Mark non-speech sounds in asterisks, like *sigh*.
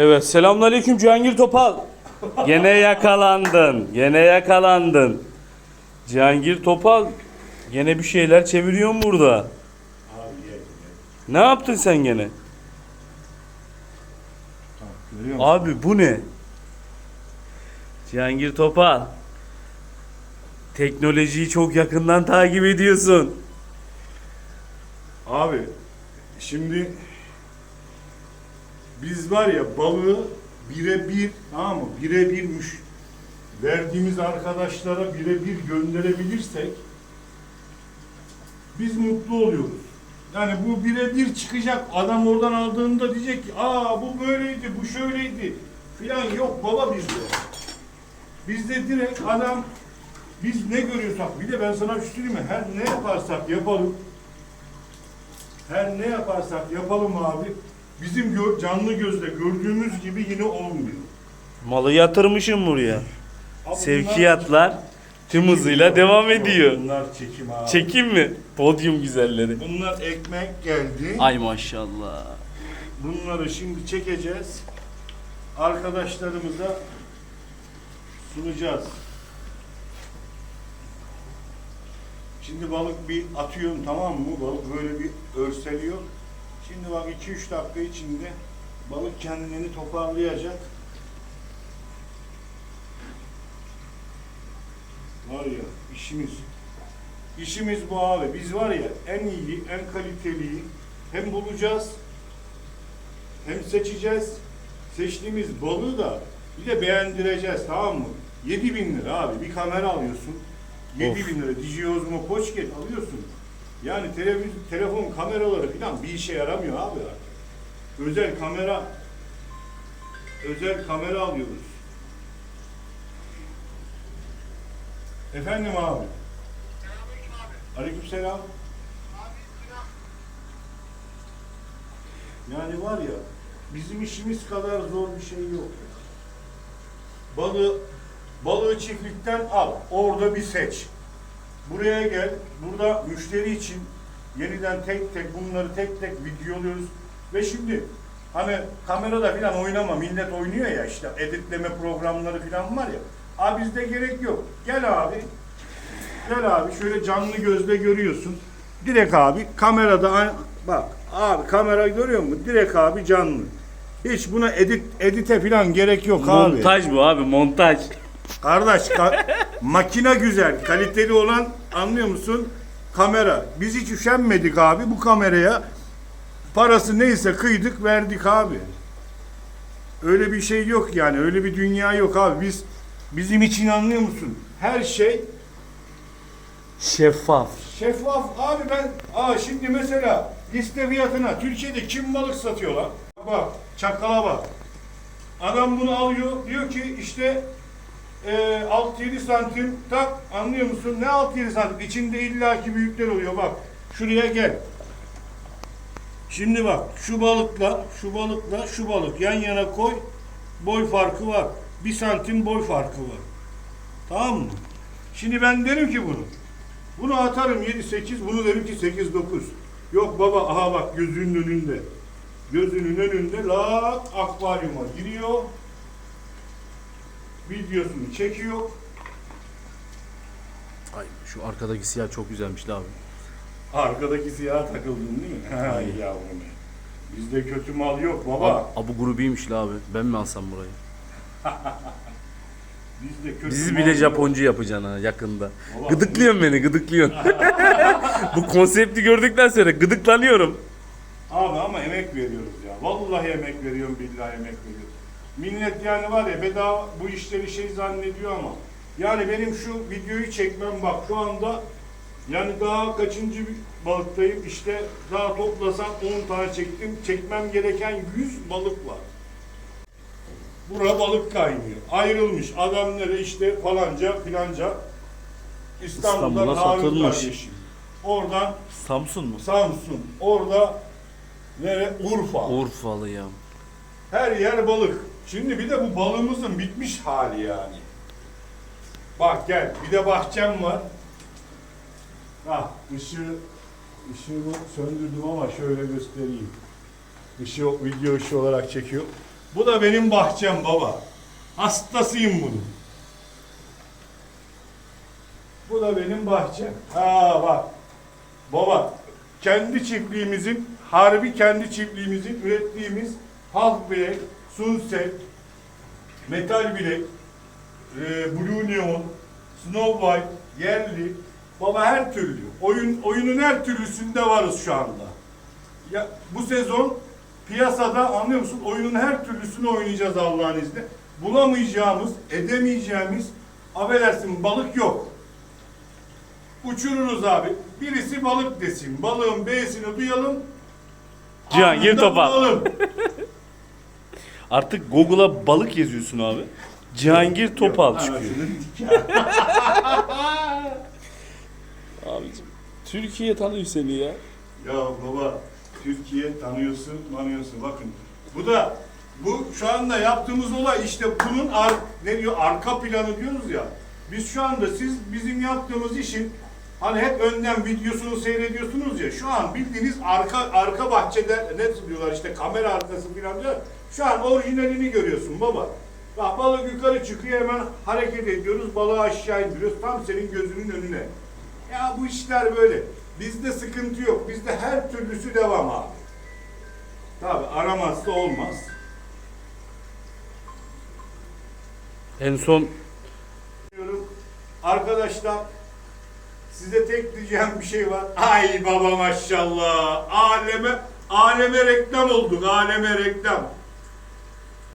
Evet selamünaleyküm Cihangir Topal. Gene yakalandın. Gene yakalandın. Cihangir Topal gene bir şeyler çeviriyorsun burada. Abi gel gel. Ne yaptın sen gene? Tamam? Abi bu ne? Cihangir Topal. Teknolojiyi çok yakından takip ediyorsun. Abi şimdi biz var ya balığı birebir tamam mı? Birebirmiş verdiğimiz arkadaşlara birebir gönderebilirsek biz mutlu oluyoruz. Yani bu birebir çıkacak adam oradan aldığında diyecek ki aa bu böyleydi bu şöyleydi filan yok baba bizde. Bizde direkt adam biz ne görüyorsak bir de ben sana bir şey söyleyeyim mi? Her ne yaparsak yapalım her ne yaparsak yapalım abi bizim gö- canlı gözle gördüğümüz gibi yine olmuyor. Malı yatırmışım buraya. Abi bunlar- Sevkiyatlar tüm hızıyla devam ediyor. Bunlar çekim abi. Çekim mi? Podyum güzelleri. Bunlar ekmek geldi. Ay maşallah. Bunları şimdi çekeceğiz. Arkadaşlarımıza sunacağız. Şimdi balık bir atıyorum tamam mı? Balık böyle bir örseliyor. Şimdi bak 2-3 dakika içinde balık kendini toparlayacak. Var ya işimiz. İşimiz bu abi. Biz var ya en iyi, en kaliteliyi hem bulacağız hem seçeceğiz. Seçtiğimiz balığı da bir de beğendireceğiz tamam mı? 7000 bin lira abi bir kamera alıyorsun. 7000 bin lira Digiosmo Pocket alıyorsun. Yani televizyon, telefon kameraları falan bir işe yaramıyor abi artık. Özel kamera özel kamera alıyoruz. Efendim abi. Aleykümselam. Yani var ya bizim işimiz kadar zor bir şey yok. Balığı balığı çiftlikten al. Orada bir seç. Buraya gel. Burada müşteri için yeniden tek tek bunları tek tek videoluyoruz. Ve şimdi hani kamerada falan oynama. Millet oynuyor ya işte editleme programları falan var ya. Abi bizde gerek yok. Gel abi. Gel abi şöyle canlı gözle görüyorsun. Direkt abi kamerada bak abi kamera görüyor musun? Direkt abi canlı. Hiç buna edit edite falan gerek yok abi. Montaj bu abi montaj. Kardeş ka- makine güzel, kaliteli olan anlıyor musun? Kamera. Biz hiç üşenmedik abi bu kameraya. Parası neyse kıydık verdik abi. Öyle bir şey yok yani. Öyle bir dünya yok abi. Biz bizim için anlıyor musun? Her şey Şeffaf. Şeffaf abi ben aa şimdi mesela liste fiyatına Türkiye'de kim balık satıyor lan? Bak çakala bak. Adam bunu alıyor diyor ki işte e, 6-7 santim tak anlıyor musun? Ne 6-7 santim? İçinde illaki büyükler oluyor bak. Şuraya gel. Şimdi bak şu balıkla şu balıkla şu balık yan yana koy. Boy farkı var. Bir santim boy farkı var. Tamam mı? Şimdi ben derim ki bunu. Bunu atarım 7-8, bunu derim ki 8-9. Yok baba aha bak gözünün önünde. Gözünün önünde lak akvaryuma giriyor. Videosunu çekiyor. Ay şu arkadaki siyah çok güzelmiş la abi. Arkadaki siyaha takıldın değil mi? Ay yavrum. Bizde kötü mal yok baba. Abi, bu grubiymiş la abi. Ben mi alsam burayı? *laughs* Bizde kötü Bizi mal bile yok. Japoncu yapacaksın ha yakında. Baba, Gıdıklıyorsun beni gıdıklıyorsun. *laughs* bu konsepti gördükten sonra gıdıklanıyorum. Abi ama emek veriyoruz ya. Vallahi emek veriyorum, billahi emek veriyorum. Millet yani var ya bedava bu işleri şey zannediyor ama yani benim şu videoyu çekmem bak şu anda yani daha kaçıncı balıktayım işte daha toplasam 10 tane çektim. Çekmem gereken 100 balık var. Bura balık kaynıyor. Ayrılmış. Adam nere işte falanca filanca İstanbul'dan İstanbul'a satılmış. kardeşim. Oradan Samsun mu? Samsun, orada nere? Urfa. Urfalı ya. Her yer balık. Şimdi bir de bu balığımızın bitmiş hali yani. Bak gel, bir de bahçem var. Ah, ışığı, ışığımı söndürdüm ama şöyle göstereyim. Işığı video ışığı olarak çekiyor. Bu da benim bahçem baba. Hastasıyım bunun. Bu da benim bahçem. Ha bak. Baba kendi çiftliğimizin harbi kendi çiftliğimizin ürettiğimiz halk bilek, sunset, metal bilek, e, blue neon, snow white, yerli, baba her türlü. Oyun oyunun her türlüsünde varız şu anda. Ya bu sezon piyasada anlıyor musun? Oyunun her türlüsünü oynayacağız Allah'ın izniyle. Bulamayacağımız, edemeyeceğimiz affedersin balık yok. Uçururuz abi. Birisi balık desin. Balığın B'sini duyalım. Anında Topal. bulalım. *laughs* Artık Google'a balık yazıyorsun abi. Cihangir Topal çıkıyor. *laughs* Abicim Türkiye tanıyor seni ya. Ya baba Türkiye tanıyorsun, tanıyorsun. Bakın bu da bu şu anda yaptığımız olay işte bunun ar, ne diyor arka planı diyoruz ya. Biz şu anda siz bizim yaptığımız işin hani hep önden videosunu seyrediyorsunuz ya. Şu an bildiğiniz arka arka bahçede ne diyorlar işte kamera arkası falan diyor. Şu an orijinalini görüyorsun baba. Bak balık yukarı çıkıyor hemen hareket ediyoruz. Balığı aşağı indiriyoruz. Tam senin gözünün önüne. Ya bu işler böyle. Bizde sıkıntı yok. Bizde her türlüsü devam abi. Tabi aramazsa olmaz. En son. Arkadaşlar size tek diyeceğim bir şey var. Ay baba maşallah. Aleme aleme reklam olduk. Aleme reklam.